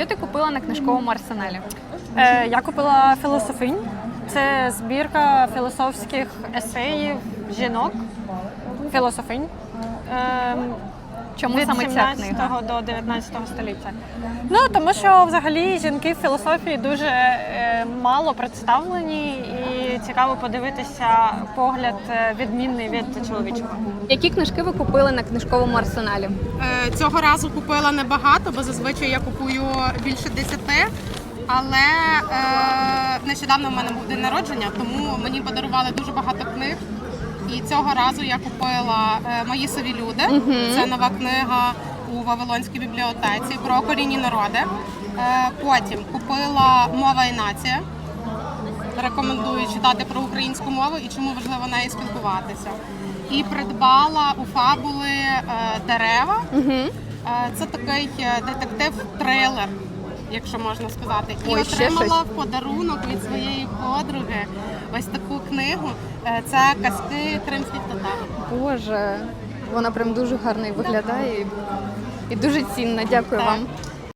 Що ти купила на книжковому арсеналі? Е, я купила філософинь. Це збірка філософських есеїв жінок. Філософинь. Ем, Чому від саме ця 17 книга? до 19 століття. Ну тому що взагалі жінки в філософії дуже е, мало представлені, і цікаво подивитися погляд е, відмінний від чоловічого. Які книжки ви купили на книжковому арсеналі? Е, Цього разу купила небагато, бо зазвичай я купую більше десяти. Але е, нещодавно в мене був день народження, тому мені подарували дуже багато книг. І цього разу я купила е, Мої сові люди. Це нова книга у Вавилонській бібліотеці про корінні народи. Е, потім купила Мова і нація. Рекомендую читати про українську мову і чому важливо нею спілкуватися. І придбала у фабули е, дерева. Е, Це такий детектив-трилер, якщо можна сказати. І Ой, ще отримала в подарунок від своєї подруги ось таку книгу. Е, Це казки кримських татар. Боже, вона прям дуже гарно і виглядає і- і дуже цінна. Дякую Так. вам.